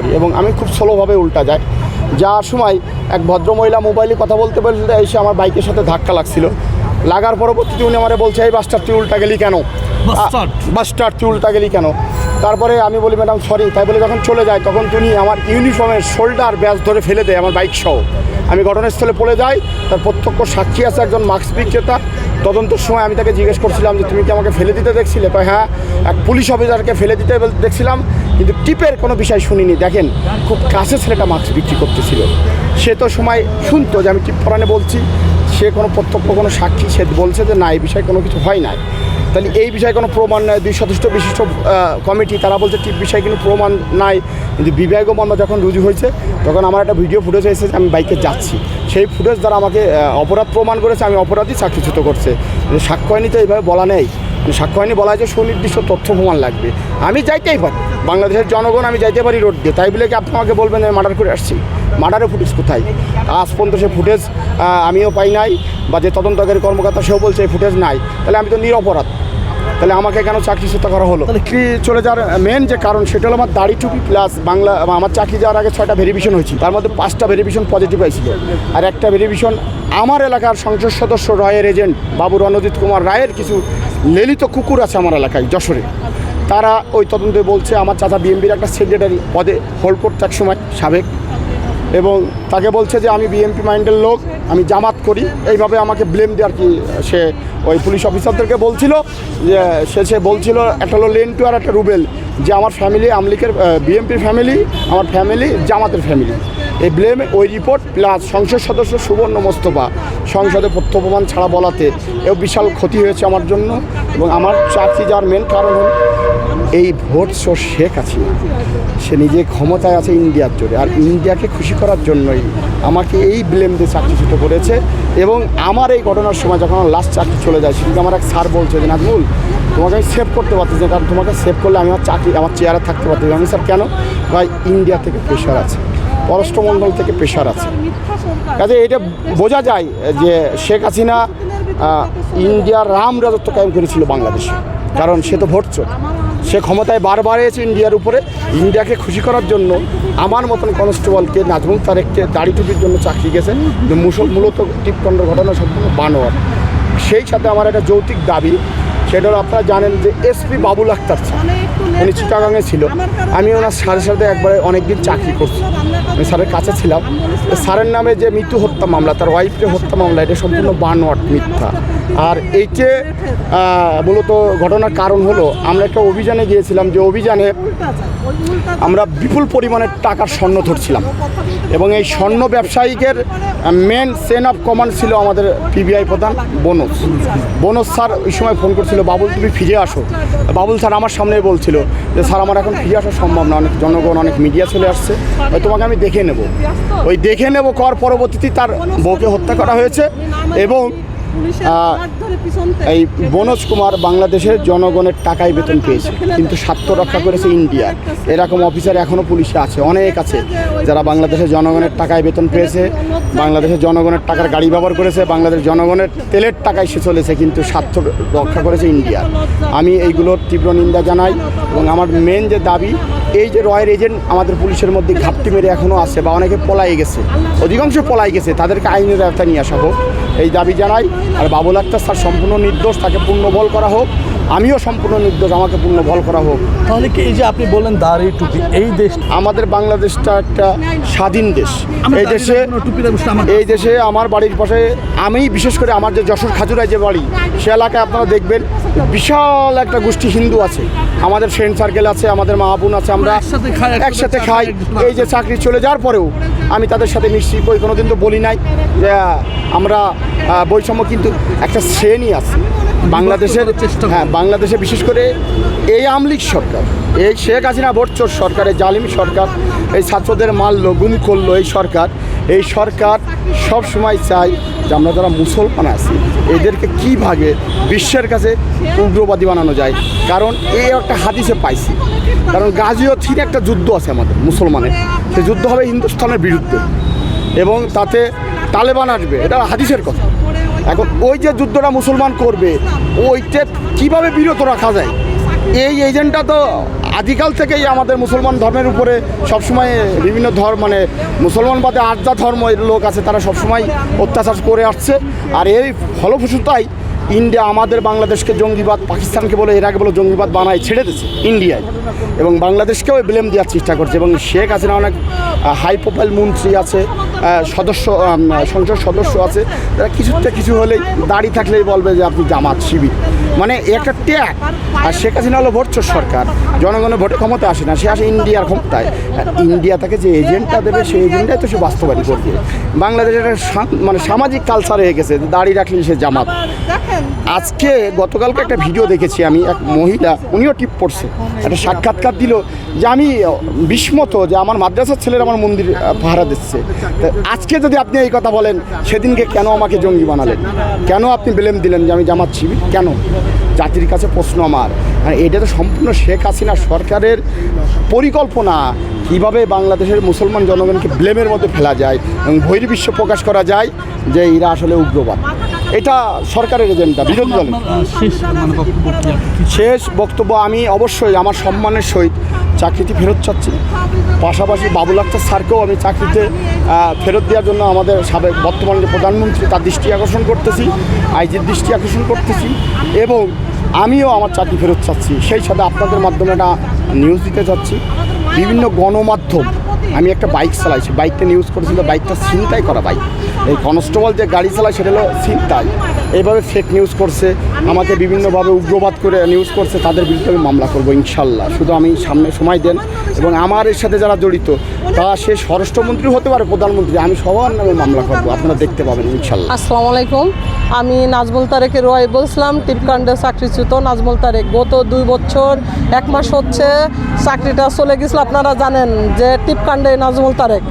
করি এবং আমি খুব স্লোভাবে উল্টা যাই। যাওয়ার সময় এক ভদ্রমহিলা মোবাইলে কথা বলতে বলতে এসে আমার বাইকের সাথে ধাক্কা লাগছিল। লাগার পরবর্তীতে উনি আমারে বলছে এই বাসটার তুই উল্টা গেলি কেন। বাসটার তুই উল্টা গেলি কেন? তারপরে আমি বলি ম্যাডাম সরি তাই বলে যখন চলে যায় তখন তিনি আমার ইউনিফর্মের শোল্ডার ব্যাস ধরে ফেলে দেয় আমার বাইক সহ। আমি ঘটনাস্থলে পড়ে যাই তার প্রত্যক্ষ সাক্ষী আছে একজন মাস্ক বিক্রেতা তদন্তের সময় আমি তাকে জিজ্ঞেস করছিলাম যে, তুমি কি আমাকে ফেলে দিতে দেখছিলে? কয় হ্যাঁ এক পুলিশ অফিসারকে ফেলে দিতে দেখছিলাম, কিন্তু টিপের কোনো বিষয় শুনিনি। দেখেন, খুব কাছে ছেলেটা মাস্ক বিক্রি করতেছিল। সে তো সময় শুনতো যে আমি টিপ পরানে বলছি। সে কোনো প্রত্যক্ষ কোনো সাক্ষী, সে বলছে যে, না, এই বিষয়ে কোনো কিছু হয় নাই। তাহলে এই বিষয়ে কোনো প্রমাণ নাই। দুই সদস্য বিশিষ্ট কমিটি, তারা বলছে টিপ বিষয়ে কোনো প্রমাণ নাই। কিন্তু বিবেকও মামলা যখন রুজু হয়েছে, তখন আমার একটা ভিডিও ফুটেজ এসেছে, আমি বাইকে যাচ্ছি। সেই ফুটেজ দ্বারা আমাকে অপরাধ প্রমাণ করেছে, আমি অপরাধী সাক্ষীচ্যুত করছে। সাক্ষ্য আইনি তো এইভাবে বলা নেই। সাক্ষ্য আইনি বলা হয় যে সুনির্দিষ্ট তথ্য প্রমাণ লাগবে। আমি যাইতেই পারি। বাংলাদেশের জনগণ, আমি যাইতে পারি রোড দিয়ে। তাই বলে কি আপনি আমাকে বলবেন আমি মার্ডার করে আসছি? মার্ডারের ফুটেজ কোথায়? আজ পর্যন্ত সে ফুটেজ আমিও পাই নাই। বা যে তদন্তকারী কর্মকর্তা সেও বলছে এই ফুটেজ নাই, তাহলে আমি তো নিরপরাধ। তাহলে আমাকে কেন চাকরিচ্যুত করা হলো? চাকরি চলে যাওয়ার মেন যে কারণ সেটা হলো আমার দাড়ি টুপি প্লাস বাংলা আমার চাকরি যাওয়ার আগে ছয়টা ভেরিফিকেশন হয়েছিল। তার মধ্যে পাঁচটা ভেরিফিকেশন পজিটিভ হয়েছিল আর একটা ভেরিফিকেশন আমার এলাকার সংসদ সদস্য রয়ের এজেন্ট বাবু রণজিৎ কুমার রায়ের কিছু ললিত কুকুর আছে আমার এলাকায়, যশোরে। তারা ওই তদন্তে বলছে, আমার চাচা বিএমপির একটা সেক্রেটারি পদে হোল্ড করতে এক সময়, সাবেক। এবং তাকে বলছে যে আমি বিএমপি মাইন্ডের লোক, আমি জামাত করি। এইভাবে আমাকে ব্লেম দেওয়ার কি সে ওই পুলিশ অফিসারদেরকে বলছিল, যে সে সে বলছিল একটা হলো লেন্টু আর একটা রুবেল, যে আমার ফ্যামিলি আমলিকের বিএমপির ফ্যামিলি আমার ফ্যামিলি জামাতের ফ্যামিলি এই ব্লেম ওই রিপোর্ট প্লাস সংসদ সদস্য সুবর্ণ মোস্তফা, সংসদে প্রত্যপ্রমাণ ছাড়া বলাতে এও বিশাল ক্ষতি হয়েছে আমার জন্য এবং আমার চাকরি যাওয়ার মেন কারণ হল এই ভোট চোর শেখ হাসিনা সে নিজে ক্ষমতায় আছে ইন্ডিয়ার জোরে আর ইন্ডিয়াকে খুশি করার জন্যই আমাকে এই ব্লেম দিয়ে চাকরিচ্যুত করেছে এবং আমার এই ঘটনার সময় যখন আমার লাস্ট চাকরি চলে যায় সেদিকে আমার এক স্যার বলছে যে, নাজমুল, তোমাকে আমি সেভ করতে পারতেছি কারণ তোমাকে সেভ করলে আমি আমার চাকরি, আমার চেয়ারে থাকতে পারতেছি আমি স্যার, কেন? ভাই, ইন্ডিয়া থেকে প্রেশার আছে। পররাষ্ট্রমণ্ডল থেকে প্রেশার আছে। কাজে এটা বোঝা যায় যে শেখ হাসিনা ইন্ডিয়ার রাম রাজত্ব কায়েম করেছিল বাংলাদেশে। কারণ সে তো ভোট চোর সে ক্ষমতায় বারবার এসে ইন্ডিয়ার উপরে। ইন্ডিয়াকে খুশি করার জন্য আমার মতন কনস্টেবলকে নাজমুল তারেককে দাড়ি টুপির জন্য চাকরি গেছেন মূলত টিপকণ্ডর ঘটনা সম্পূর্ণ বানোয়ার। সেই সাথে আমার একটা যৌতিক দাবি সেটা আপনারা জানেন যে এসপি বাবুল আক্তার স্যার। উনি চিটাগাঙে ছিল। আমি ওনার স্যারের সাথে একবারে অনেকদিন চাকরি করছি। আমি স্যারের কাছে ছিলাম। স্যারের নামে যে মৃত্যু হত্যা মামলা তার ওয়াইফকে হত্যা মামলা এটা সম্পূর্ণ বানোয়াট মিথ্যা। আর আহ, মূলত ঘটনার কারণ হলো আমরা একটা অভিযানে গিয়েছিলাম যে অভিযানে আমরা বিপুল পরিমাণের টাকার স্বর্ণ ধরছিলাম। এবং এই স্বর্ণ ব্যবসায়িকের মেন সেন অফ কমান্ড ছিল আমাদের পিবিআই প্রধান বনস বনস স্যার ওই সময় ফোন করছিল বাবুল, তুমি ফিরে আসো। বাবুল স্যার আমার সামনে বলছিল যে, স্যার, আমার এখন ফিরে আসা সম্ভব না। অনেক জনগণ, অনেক মিডিয়া চলে আসছে। ওই তোমাকে আমি দেখে নেব। ওই দেখে নেব, কর পরবর্তীতে তার বউকে হত্যা করা হয়েছে এবং এই বনোজ কুমার বাংলাদেশের জনগণের টাকায় বেতন পেয়েছে কিন্তু স্বার্থ রক্ষা করেছে ইন্ডিয়া। এরকম অফিসার এখনও পুলিশে আছে অনেক আছে যারা বাংলাদেশের জনগণের টাকায় বেতন পেয়েছে বাংলাদেশের জনগণের টাকার গাড়ি ব্যবহার করেছে বাংলাদেশ জনগণের তেলের টাকায় সে চলেছে কিন্তু স্বার্থ রক্ষা করেছে ইন্ডিয়া। আমি এইগুলোর তীব্র নিন্দা জানাই এবং আমার মেন যে দাবি এই যে রয়ের এজেন্ট আমাদের পুলিশের মধ্যে ঘাপটি মেরে এখনও আছে বা অনেকে পলাই গেছে অধিকাংশ পলাই গেছে তাদেরকে আইনের আওতায় নিয়ে আসা হোক। এই দাবি জানাই। আর বাবুল আক্তার স্যার সম্পূর্ণ নির্দোষ তাকে পূর্ণ বল করা হোক। আমিও সম্পূর্ণ নির্দোষ আমাকে পূর্ণ বল করা হোক। তাহলে কি এই যে আপনি বললেন দাড়ি টুপি এই দেশ আমাদের বাংলাদেশটা একটা স্বাধীন দেশ। এই দেশে এই দেশে আমার বাড়ির পাশে আমি বিশেষ করে আমার যে যশোর খাজুরায় যে বাড়ি সে এলাকায় আপনারা দেখবেন বিশাল একটা গোষ্ঠী হিন্দু আছে। আমাদের ফ্রেন্ড সার্কেল আছে আমাদের মা বোন আছে আমরা একসাথে খাই, এই যে চাকরি চলে যাওয়ার পরেও আমি তাদের সাথে মিশছি কই কোনোদিন তো বলি নাই যে আমরা বৈষম্য কিন্তু একটা শ্রেণি আছে। বাংলাদেশের চেষ্টা হ্যাঁ বাংলাদেশে বিশেষ করে এই আমলিক সরকার এই শেখ হাসিনা ভোটচোর সরকার এই জালিম সরকার এই ছাত্রদের মারলো গুম করল এই সরকার এই সরকার সব সময় চায় যে আমরা যারা মুসলমান আছি এদেরকে কীভাবে বিশ্বের কাছে উগ্রবাদী বানানো যায়। কারণ এই একটা হাদিসে পাইছি। কারণ গাজীয় থির একটা যুদ্ধ আছে আমাদের মুসলমানের। সে যুদ্ধ হবে হিন্দুস্থানের বিরুদ্ধে। এবং তাতে তালেবান আসবে। এটা হাদিসের কথা। এখন ওই যে যুদ্ধটা মুসলমান করবে, ওইটা কীভাবে বিরত রাখা যায়? এই এজেন্টটা তো আদিকাল থেকেই আমাদের মুসলমান ধর্মের উপরে সবসময় বিভিন্ন ধর্ম মানে মুসলমান বাদে আর্যা ধর্ম এর লোক আছে, তারা সবসময় অত্যাচার করে আসছে। আর এই ফলপ্রসূতাই ইন্ডিয়া আমাদের বাংলাদেশকে জঙ্গিবাদ, পাকিস্তানকে বলে, এর আগে বলে জঙ্গিবাদ বানায়, ছেড়ে দিচ্ছে ইন্ডিয়ায়। এবং বাংলাদেশকেও ব্লেম দেওয়ার চেষ্টা করছে। এবং শেখ হাসিনা অনেক হাই প্রোফাইল মন্ত্রী আছে। সদস্য সংসদ সদস্য আছে, তারা কিছুটা কিছু হলেই দাঁড়িয়ে থাকলেই বলবে যে আপনি জামাত শিবির। মানে একটা ট্যাগ, আর শেখ হাসিনা হলো ভোটচোর সরকার, জনগণের ভোটে ক্ষমতা আসে না, সে আসে ইন্ডিয়ার ক্ষমতায়। ইন্ডিয়া তাকে যে এজেন্টটা দেবে, সেই এজেন্টটাই তো সে বাস্তবায়ন করবে। বাংলাদেশের একটা মানে সামাজিক কালচার হয়ে গেছে, দাঁড়িয়ে রাখলে সে জামাত। আজকে গতকালকে একটা ভিডিও দেখেছি আমি, এক মহিলা, উনিও টিপ পড়ছে, একটা সাক্ষাৎকার দিল যে আমি বিস্মত যে আমার মাদ্রাসার ছেলের আমার মন্দির পাহারা দিচ্ছে। আজকে যদি আপনি এই কথা বলেন সেদিনকে কেন আমাকে জঙ্গি বানালেন? কেন আপনি ব্লেম দিলেন যে আমি জামাত শিবির? কেন? জাতির কাছে প্রশ্ন আমার। এটা তো সম্পূর্ণ শেখ হাসিনা সরকারের পরিকল্পনা। কীভাবে বাংলাদেশের মুসলমান জনগণকে ব্লেমের মধ্যে ফেলা যায় এবং বহির্বিশ্ব প্রকাশ করা যায় যে এরা আসলে উগ্রবাদ? এটা সরকারের এজেন্ডা বিরোধী দলের। শেষ মানে বক্তব্য? শেষ বক্তব্য আমি অবশ্যই আমার সম্মানের সহিত চাকরিটি ফেরত চাচ্ছি। পাশাপাশি বাবুল আক্তার স্যারকেও আমি চাকরিতে ফেরত দেওয়ার জন্য আমাদের সাবেক বর্তমান যে প্রধানমন্ত্রী, তার দৃষ্টি আকর্ষণ করতেছি, আইজির দৃষ্টি আকর্ষণ করতেছি এবং আমিও আমার চাকরি ফেরত চাচ্ছি। সেই সাথে আপনাদের মাধ্যমে একটা নিউজ দিতে চাচ্ছি। বিভিন্ন গণমাধ্যম আমি একটা বাইক চালাই সেই বাইকটা নিউজ করেছিল, বাইকটা ছিনতাই করা বাইক। এই কনস্টেবল যে গাড়ি চালায় সেটা হলো ছিনতাই। এইভাবে ফেক নিউজ করছে, আমাকে বিভিন্নভাবে উগ্রবাদ করে নিউজ করছে, তাদের বিরুদ্ধে আমি মামলা করব ইনশাল্লাহ। শুধু আমি সামনে সময় দেন এবং আমার এর সাথে যারা জড়িত তা সে স্বরাষ্ট্রমন্ত্রী হতে পারে, প্রধানমন্ত্রী, আমি সবার নামে মামলা করব, আপনারা দেখতে পাবেন ইনশাল্লাহ। আসসালামু আলাইকুম। আমি নাজমুল তারেকের রয় বলছিলাম, টিপকাণ্ডে চাকরিচ্যুত। নাজমুল তারেক, গত দুই বছর, এক মাস হচ্ছে চাকরিটা চলে গেছিল, আপনারা জানেন যে টিপকাণ্ডে নাজমুল তারেক।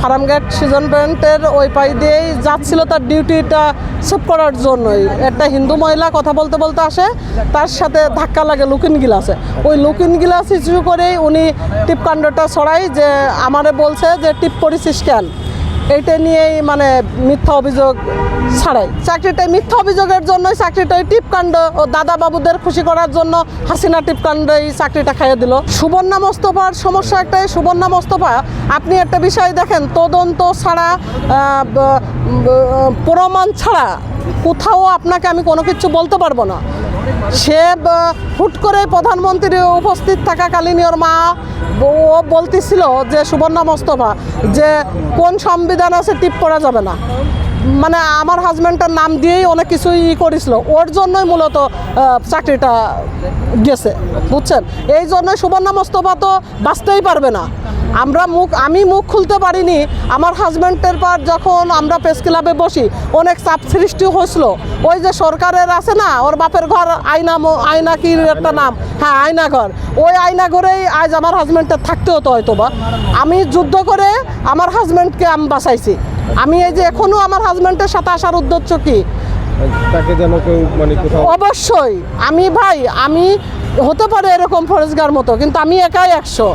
ফার্মগেট সিজন ব্যান্ডের ওই পাই দিয়েই যাচ্ছিল তার ডিউটিটা সেভ করার জন্যই। একটা হিন্দু মহিলা কথা বলতে বলতে আসে, তার সাথে ধাক্কা লাগে লুকিন গিলাসে। ওই লুকিন গিলাস ইস্যু করেই উনি টিপকাণ্ডটা ছড়াই যে আমারে বলছে যে টিপ করেছিস কেন? এইটা নিয়েই মানে মিথ্যা অভিযোগ ছাড়াই। চাকরিটা মিথ্যা অভিযোগের জন্যই চাকরিটা ওই টিপকাণ্ড ও দাদা বাবুদের খুশি করার জন্য হাসিনা টিপকাণ্ড এই চাকরিটা খাইয়ে দিল। সুবর্ণা মোস্তফার সমস্যা একটাই, সুবর্ণা মোস্তফা, আপনি একটা বিষয় দেখেন, তদন্ত ছাড়া প্রমাণ ছাড়া কোথাও আপনাকে আমি কোনো কিছু বলতে পারব না। সে হুট করে প্রধানমন্ত্রী উপস্থিত থাকাকালীন ওর মা ও বলতেছিল যে, সুবর্ণা মোস্তফা, যে কোন সংবিধান আছে, টিপ করা যাবে না। মানে আমার হাজব্যান্ডটার নাম দিয়েই অনেক কিছুই করেছিল। ওর জন্যই মূলত চাকরিটা গেছে, বুঝছেন? এই জন্যই সুবর্ণা মোস্তফা তো বাঁচতেই পারবে না। আমরা মুখ, আমি মুখ খুলতে পারিনি, আমার হাজব্যান্ডের পর যখন আমরা প্রেস ক্লাবে বসি, অনেক চাপ সৃষ্টি হয়েছিল। ওই যে সরকারের আছে না, ওর বাপের ঘর আয়না আয়না কি একটা নাম? হ্যাঁ আয়না ঘর। ওই আয়না ঘরেই আজ আমার হাজব্যান্ডের থাকতে হতো হয়তো বা আমি যুদ্ধ করে আমার হাজব্যান্ডকে আমি বাঁচাইছি। আমি এই যে এখনও আমার হাজব্যান্ডের সাথে আসার উদ্দেশ্য কি? তাকে যেন কেউ মানে কোথাও অবশ্যই। আমি ভাই আমি হতে পারে এরকম ফরেজগার মতো কিন্তু আমি একাই একশো।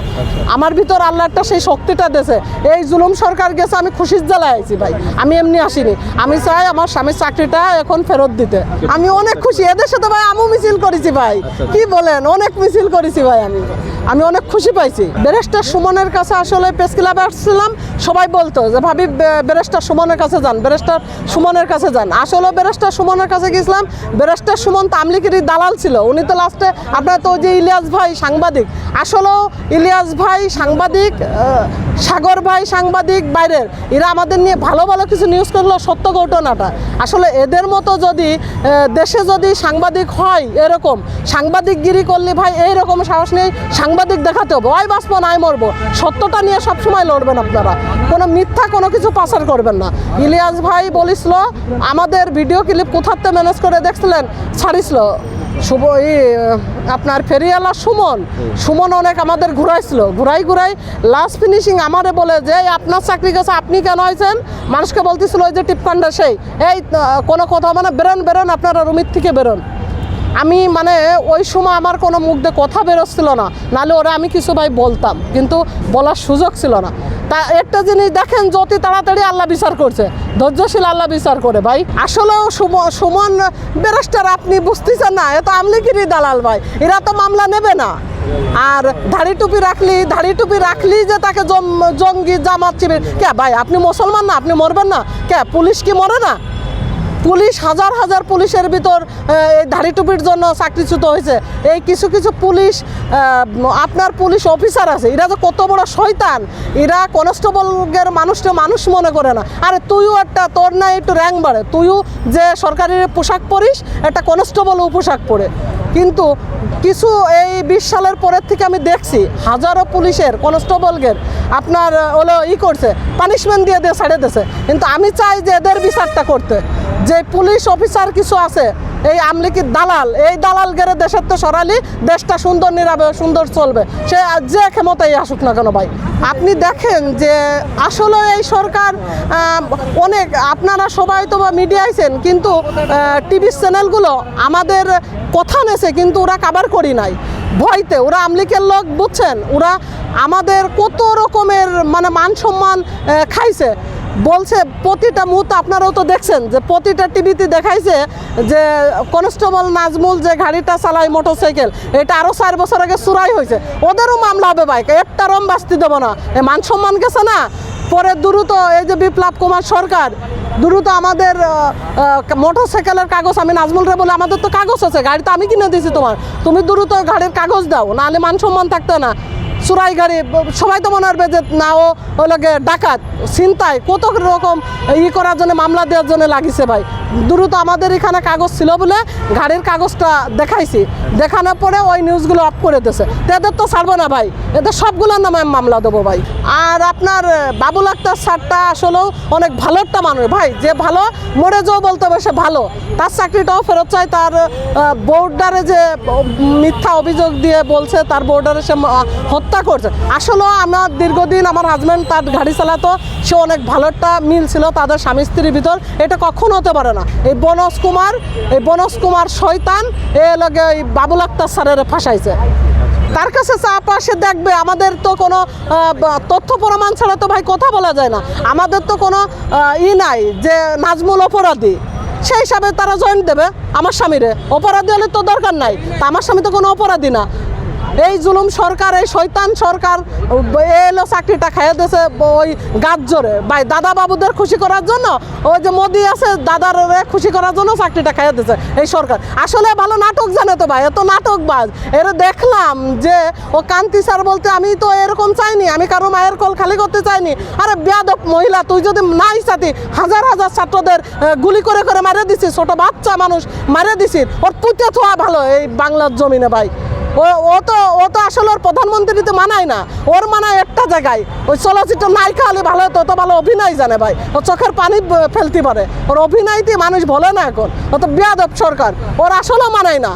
আমার ভিতর আল্লাহ একটা সেই শক্তিটা দেছে এই জুলুম সরকার গেছে আমি খুশির জ্বালায় আইছি ভাই। আমি এমনি আসিনি। আমি চাই আমার স্বামীর চাকরিটা এখন ফেরত দিতে। আমি অনেক খুশি। এদের সাথে ভাই আমিও মিছিল করেছি ভাই। কি বলেন? অনেক মিছিল করেছি ভাই আমি। আমি অনেক খুশি পাইছি। ব্যারিস্টার সুমনের কাছে আসলে প্রেস ক্লাবে আসছিলাম, সবাই বলতো যে, ভাবি বেরেস্টার সুমনের কাছে যান, ব্যারিস্টার সুমনের কাছে যান। আসলে ব্যারিস্টার সুমনের কাছে গেছিলাম, ব্যারিস্টার সুমন তো আমলিকির দালাল ছিল, উনি তো লাস্টে আপনার তো যে ইলিয়াস ভাই সাংবাদিক। আসলেও ইলিয়াস ভাই সাংবাদিক সাগর ভাই সাংবাদিক বাইরের, এরা আমাদের নিয়ে ভালো ভালো কিছু নিউজ করল, সত্য ঘটনাটা। আসলে এদের মতো যদি দেশে যদি সাংবাদিক হয় এরকম, সাংবাদিকগিরি করলে ভাই এইরকম সাহস নেই, সাংবাদিক দেখাতে হবে। ওই বাঁচবো নাই মরবো। সত্যটা নিয়ে সবসময় লড়বেন আপনারা। কোনো মিথ্যা কোনো কিছু পাচার করবেন না। ইলিয়াস ভাই বলিছিল আমাদের ভিডিও ক্লিপ কোথাতে ম্যানেজ করে দেখছিলেন? ছাড়িছিল শুভ ই আপনার ফেরিয়ালা সুমন। সুমন অনেক আমাদের ঘুরাইছিল। ঘুরাই ঘুরাই লাস্ট ফিনিশিং আমারে বলে যে এই আপনার চাকরি গেছে আপনি কেন হয়েছেন মানুষকে বলতেছিল ওই যে টিপকান্ডা সেই। এই কোনো কথা মানে বেরোন বেরোন আপনারা রুমির থেকে বেরোন। আমি মানে ওই সময় আমার কোনো মুখ দিয়ে কথা বেরোচ্ছিল না। নাহলে ওরা আমি কিছু ভাই বলতাম কিন্তু বলার সুযোগ ছিল না। তা একটা জিনিস দেখেন যতি তাড়াতাড়ি আল্লাহ বিচার করছে, ধৈর্যশীল আল্লাহ বিচার করে, ভাই। আসলেও সুম- সুমন ব্যারিস্টার আপনি বুঝতেছেন না এত তো আমলিগিরি দালাল, ভাই। এরা তো মামলা নেবে না। আর ধাড়ি টুপি রাখলি, ধাড়ি টুপি রাখলি যে তাকে জঙ্গি জামাত চিবির কে, ভাই, আপনি মুসলমান না, আপনি মরবেন না। কে, পুলিশ কি মরে না? পুলিশ হাজার হাজার পুলিশের ভিতর এই ধাড়ি টুপির জন্য চাকরিচ্যুত হয়েছে। এই কিছু কিছু পুলিশ আপনার পুলিশ অফিসার আছে। এরা যে কত বড় শয়তান, এরা কনস্টেবলের মানুষটা মানুষ মনে করে না। আরে তুইও একটা, তোর না একটু র্যাঙ্ক বাড়ে। তুইও যে সরকারি পোশাক পরিস, একটা কনস্টেবলও পোশাক পরে। কিন্তু কিছু এই বিশ সালের পরের থেকে আমি দেখছি হাজারো পুলিশের কনস্টেবলদের আপনার হলো ই করছে পানিশমেন্ট দিয়ে দিয়ে ছাড়ে দিয়েছে। কিন্তু আমি চাই যে এদের বিচারটা করতে। যে পুলিশ অফিসার কিছু আছে এই আমলিকির দালাল, এই দালাল গেলে দেশের তো সরালি, দেশটা সুন্দর নিরাবে সুন্দর চলবে। সে যে ক্ষমতাই আসুক না কেন ভাই? আপনি দেখেন যে আসলে এই সরকার অনেক, আপনারা সবাই তো মিডিয়া আইছেন, কিন্তু টিভি চ্যানেলগুলো আমাদের কথা নেছে, কিন্তু ওরা কাবার করি নাই। ভয়তে, ওরা আমলিকের লোক বুঝছেন? ওরা আমাদের কত রকমের মানে মান সম্মান খাইছে। বলছে, প্রতিটা মুহূর্ত আপনারাও তো দেখছেন যে প্রতিটা টিভিতে দেখাইছে যে কনস্টেবল নাজমুল যে গাড়িটা চালায় মোটরসাইকেল, এটা আরও চার বছর আগে চুরাই হয়েছে। ওদেরও মামলা হবে বাইক একটা রম বাঁচতে দেবো না। মান সম্মান গেছে না? পরে দ্রুত এই যে বিপ্লব কুমার সরকার, দ্রুত আমাদের মোটর সাইকেলের কাগজ, আমি নাজমুল রে বলে, আমাদের তো কাগজ আছে, গাড়ি তো আমি কিনে দিয়েছি তোমার। তুমি দ্রুত গাড়ির কাগজ দাও, নাহলে মান সম্মান থাকতো না। চুরাই গাড়ি সবাই তো মনে হবে যে না ও ওই লাগে ডাকাত। চিন্তায় কত রকম ই করার জন্য মামলা দেওয়ার জন্য লাগিছে ভাই। দ্রুত আমাদের এখানে কাগজ ছিল বলে গাড়ির কাগজটা দেখাইছি। দেখানোর পরে ওই নিউজগুলো অফ করে দিয়েছে এদের তো ছাড়বো না ভাই। এদের সবগুলোর নামে মামলা দেবো ভাই। আর আপনার বাবুল আক্তার স্যারটা আসলেও অনেক ভালো একটা মানুষ ভাই। যে ভালো মরে যাও বলতে হবে সে ভালো। তার চাকরিটাও ফেরত চাই তার বোর্ডারে যে মিথ্যা অভিযোগ দিয়ে বলছে তার বোর্ডারে সে আহ, হত্যা করছে। আসলেও আমার দীর্ঘদিন আমার হাজব্যান্ড তার গাড়ি চালাতো, সে অনেক ভালো একটা মিল ছিল তাদের স্বামী স্ত্রীর ভিতর, এটা কখনো হতে পারে না। এই বনজ কুমার, এই বনজ কুমার শয়তান, এ লগে এই বাবুল আক্তার স্যারের ফাঁসাইছে। তার কাছে চা পাশে দেখবে আমাদের তো কোনো তথ্য প্রমাণ ছাড়া তো ভাই কথা বলা যায় না। আমাদের তো কোনো ই নাই যে নাজমুল অপরাধী। সেই হিসাবে তারা জয়েন্ট দেবে আমার স্বামীরে। অপরাধী হলে তো দরকার নাই। তা আমার স্বামী তো কোনো অপরাধী না। এই জুলুম সরকার, এই শৈতান সরকার এলো চাকরিটা খাইয়ে দিয়েছে ওই গাছ জোরে ভাই দাদা বাবুদের খুশি করার জন্য, ওই যে মোদি আছে, দাদার খুশি করার জন্য চাকরিটা খাইয়ে দিয়েছে এই সরকার। আসলে ভালো নাটক জানে তো ভাই, এত নাটক বাজ এর দেখলাম যে, ও কান্তি স্যার বলতে, আমি তো এরকম চাইনি, আমি কারও মায়ের কল খালি করতে চাইনি। আরে বেয়াদব মহিলা, তুই যদি নাই চাতি হাজার হাজার ছাত্রদের গুলি করে করে মারে দিছিস, ছোট বাচ্চা মানুষ মারে দিছিস, ওর পুঁতে থোয়া ভালো এই বাংলার জমিনে ভাই। ও ও তো ও তো আসলে ওর প্রধানমন্ত্রী তো মানায় না। ওর মানায় একটা জায়গায়। ওই চলচ্চিত্র নায়িকা হলে ভালো হতো তো ভালো অভিনয় জানে ভাই। ও চোখের পানি ফেলতে পারে। ওর অভিনয়তে মানুষ বলে না এখন। ও তো বেয়াদব সরকার। ওর আসলেও মানায় না।